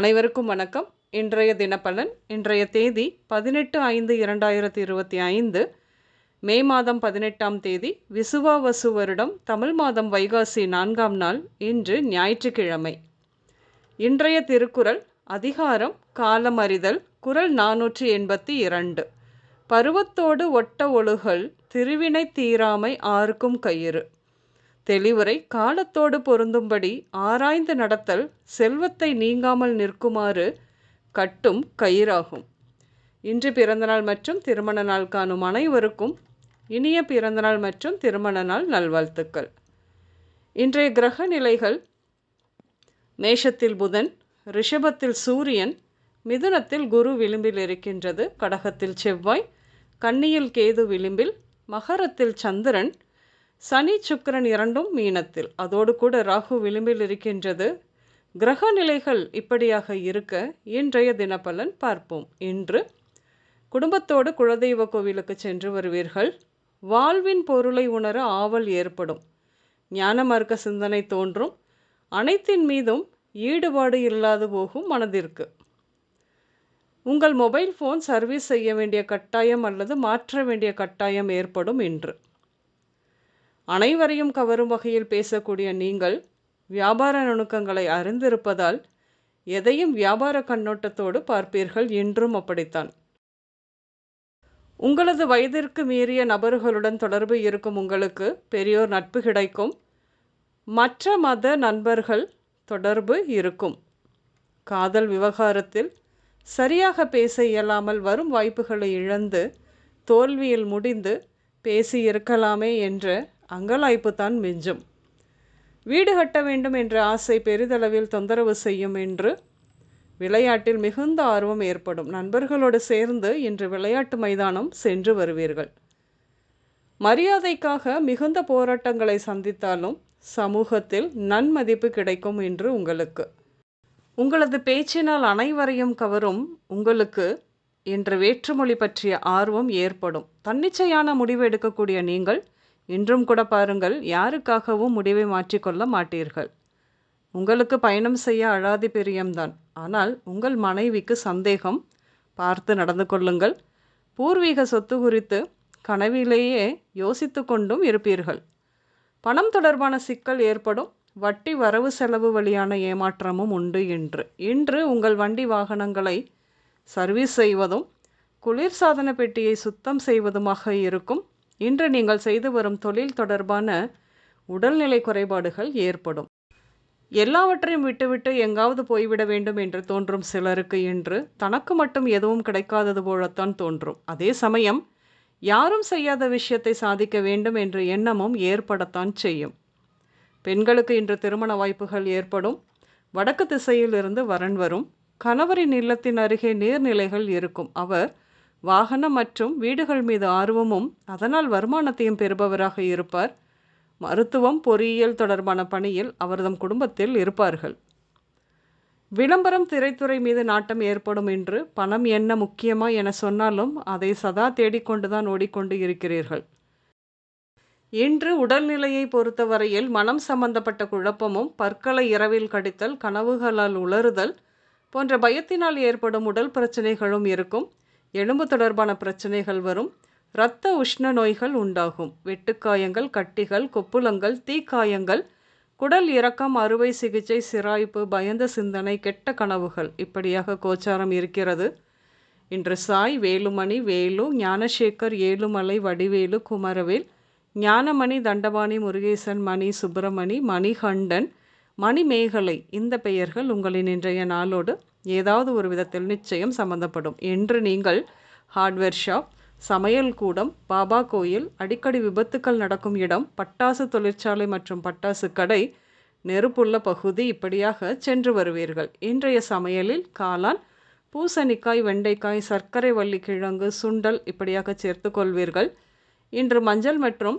அனைவருக்கும் வணக்கம். இன்றைய தினப்பலன் இன்றைய தேதி பதினெட்டு ஐந்து இரண்டாயிரத்தி இருபத்தி ஐந்து மே மாதம் பதினெட்டாம் தேதி விசுவாவசு வருடம் தமிழ் மாதம் வைகாசி நான்காம் நாள் இன்று ஞாயிற்றுக்கிழமை. இன்றைய திருக்குறள் அதிகாரம் காலமறிதல் குறள் நானூற்றி எண்பத்தி இரண்டு. பருவத்தோடு ஒட்ட ஒழுகல் திருவினை தீராமை ஆருக்கும் கயிறு. தெளிவுரை காலத்தோடு பொருந்தும்படி ஆராய்ந்து நடத்தல் செல்வத்தை நீங்காமல் நிற்குமாறு கட்டும் கயிறாகும். இன்று பிறந்தநாள் மற்றும் திருமண நாள் காணும் அனைவருக்கும் இனிய பிறந்தநாள் மற்றும் திருமண நாள் நல்வாழ்த்துக்கள். இன்றைய கிரக நிலைகள் மேஷத்தில் புதன் ரிஷபத்தில் சூரியன் மிதுனத்தில் குரு விளிம்பில் இருக்கின்றது. கடகத்தில் செவ்வாய் கன்னியில் கேது விளிம்பில் மகரத்தில் சந்திரன் சனி சுக்கரன் இரண்டும் மீனத்தில். அதோடு கூட ராகு விளிம்பில் இருக்கின்றது. கிரக நிலைகள் இப்படியாக இருக்க இன்றைய தினப்பலன் பார்ப்போம். இன்று குடும்பத்தோடு குலதெய்வ கோவிலுக்கு சென்று வருவீர்கள். வாழ்வின் பொருளை உணர ஆவல் ஏற்படும். ஞான மார்க்க சிந்தனை தோன்றும். அனைத்தின் மீதும் ஈடுபாடு இல்லாது போகும் மனதிற்கு. உங்கள் மொபைல் ஃபோன் சர்வீஸ் செய்ய வேண்டிய கட்டாயம் அல்லது மாற்ற வேண்டிய கட்டாயம் ஏற்படும் இன்று. அனைவரையும் கவரும் வகையில் பேசக்கூடிய நீங்கள் வியாபார நுணுக்கங்களை அறிந்திருப்பதால் எதையும் வியாபார கண்ணோட்டத்தோடு பார்ப்பீர்கள் என்றும் அப்படித்தான். உங்களது வயதிற்கு மீறிய நபர்களுடன் தொடர்பு இருக்கும் உங்களுக்கு பெரியோர் நட்பு கிடைக்கும். மற்ற மத நண்பர்கள் தொடர்பு இருக்கும். காதல் விவகாரத்தில் சரியாக பேச இயலாமல் வரும் வாய்ப்புகளை இழந்து தோல்வியில் முடிந்து பேசி இருக்கலாமே என்ற அங்கலாய்ப்பு தான் மிஞ்சும். வீடு கட்ட வேண்டும் என்ற ஆசை பெரிதளவில் தொந்தரவு செய்யும் என்று விளையாட்டில் மிகுந்த ஆர்வம் ஏற்படும். நண்பர்களோடு சேர்ந்து இன்று விளையாட்டு மைதானம் சென்று வருவீர்கள். மரியாதைக்காக மிகுந்த போராட்டங்களை சந்தித்தாலும் சமூகத்தில் நன்மதிப்பு கிடைக்கும் என்று உங்களுக்கு. உங்களது பேச்சினால் அனைவரையும் கவரும் உங்களுக்கு என்ற வேற்றுமொழி பற்றிய ஆர்வம் ஏற்படும். தன்னிச்சையான முடிவு எடுக்கக்கூடிய நீங்கள் இன்றும் கூட பாருங்கள் யாருக்காகவும் முடிவை மாற்றிக்கொள்ள மாட்டீர்கள். உங்களுக்கு பயணம் செய்ய அழாதி பிரியம்தான். ஆனால் உங்கள் மனைவிக்கு சந்தேகம் பார்த்து நடந்து கொள்ளுங்கள். பூர்வீக சொத்து குறித்து கனவிலேயே யோசித்து கொண்டும் இருப்பீர்கள். பணம் தொடர்பான சிக்கல் ஏற்படும். வட்டி வரவு செலவு வழியான ஏமாற்றமும் உண்டு என்று இன்று உங்கள் வண்டி வாகனங்களை சர்வீஸ் செய்வதும் குளிர்சாதன பெட்டியை சுத்தம் செய்வதுமாக இருக்கும். இன்று நீங்கள் செய்து வரும் தொழில் தொடர்பான உடல்நிலை குறைபாடுகள் ஏற்படும். எல்லாவற்றையும் விட்டுவிட்டு எங்காவது போய்விட வேண்டும் என்று தோன்றும் சிலருக்கு இன்று தனக்கு மட்டும் எதுவும் கிடைக்காதது போலத்தான் தோன்றும். அதே சமயம் யாரும் செய்யாத விஷயத்தை சாதிக்க வேண்டும் என்ற எண்ணமும் ஏற்படத்தான் செய்யும். பெண்களுக்கு இன்று திருமண வாய்ப்புகள் ஏற்படும். வடக்கு திசையில் இருந்து வரன் வரும். கணவரின் இல்லத்தின் அருகே நீர்நிலைகள் இருக்கும். அவர் வாகனம் மற்றும் வீடுகள் மீது ஆர்வமும் அதனால் வருமானத்தையும் பெறுபவராக இருப்பார். மருத்துவம் பொறியியல் தொடர்பான பணியில் அவர்தம் குடும்பத்தில் இருப்பார்கள். விளம்பரம் திரைத்துறை மீது நாட்டம் ஏற்படும் என்று பணம் என்ன முக்கியமா என சொன்னாலும் அதை சதா தேடிக்கொண்டுதான் ஓடிக்கொண்டு இருக்கிறீர்கள். இன்று உடல்நிலையை பொறுத்தவரையில் மனம் சம்பந்தப்பட்ட குழப்பமும் பற்களை இரவில் கடித்தல் கனவுகளால் உளறுதல் போன்ற பயத்தினால் ஏற்படும் உடல் பிரச்சனைகளும் இருக்கும். எலும்பு தொடர்பான பிரச்சனைகள் வரும். இரத்த உஷ்ண நோய்கள் உண்டாகும். வெட்டுக்காயங்கள் கட்டிகள் கொப்புளங்கள் தீக்காயங்கள் குடல் இறக்கம் அறுவை சிகிச்சை சிராய்ப்பு பயந்த சிந்தனை கெட்ட கனவுகள் இப்படியாக கோச்சாரம் இருக்கிறது. இன்று சாய் வேலுமணி வேலு ஞானசேகர் ஏழுமலை வடிவேலு குமரவேல் ஞானமணி தண்டபாணி முருகேசன் மணி சுப்பிரமணி மணிகண்டன் மணிமேகலை இந்த பெயர்கள் உங்களின் இன்றைய நாளோடு ஏதாவது ஒரு விதத்தில் நிச்சயம் சம்பந்தப்படும். என்று நீங்கள் ஹார்ட்வேர் ஷாப் சமையல் கூடம் பாபா கோயில் அடிக்கடி விபத்துக்கள் நடக்கும் இடம் பட்டாசு தொழிற்சாலை மற்றும் பட்டாசு கடை நெருப்புள்ள பகுதி இப்படியாக சென்று வருவீர்கள். இன்றைய சமையலில் காளான் பூசணிக்காய் வெண்டைக்காய் சர்க்கரை வள்ளி கிழங்கு சுண்டல் இப்படியாக சேர்த்து கொள்வீர்கள். இன்று மஞ்சள் மற்றும்